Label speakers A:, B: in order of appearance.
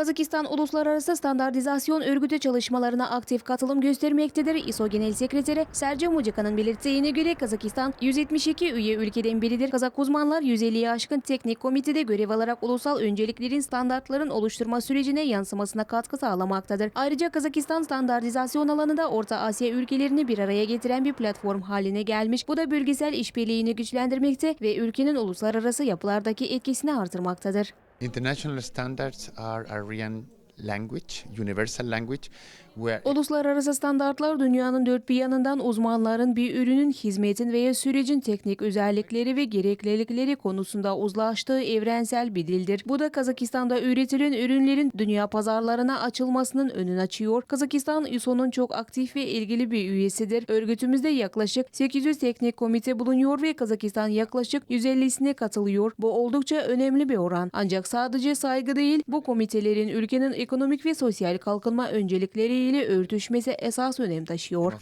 A: Kazakistan Uluslararası Standartizasyon Örgütü çalışmalarına aktif katılım göstermektedir. İSO Genel Sekreteri Sercan Mucika'nın belirttiğine göre Kazakistan 172 üye ülkeden biridir. Kazak uzmanlar 150'ye aşkın teknik komitede görev alarak ulusal önceliklerin standartların oluşturma sürecine yansımasına katkı sağlamaktadır. Ayrıca Kazakistan standartizasyon alanında Orta Asya ülkelerini bir araya getiren bir platform haline gelmiş. Bu da bölgesel işbirliğini güçlendirmekte ve ülkenin uluslararası yapılardaki etkisini artırmaktadır.
B: International standards are Aryan language, universal language, where
A: Uluslararası standartlar dünyanın dört bir yanından uzmanların bir ürünün, hizmetin veya sürecin teknik özellikleri ve gereklilikleri konusunda uzlaştığı evrensel bir dildir. Bu da Kazakistan'da üretilen ürünlerin dünya pazarlarına açılmasının önünü açıyor. Kazakistan ISO'nun çok aktif ve ilgili bir üyesidir. Örgütümüzde yaklaşık 800 teknik komite bulunuyor ve Kazakistan yaklaşık 150'sine katılıyor. Bu oldukça önemli bir oran. Ancak sadece saygı değil, bu komitelerin ülkenin ekonomik ve sosyal kalkınma öncelikleriyle örtüşmesi esas önem taşıyor.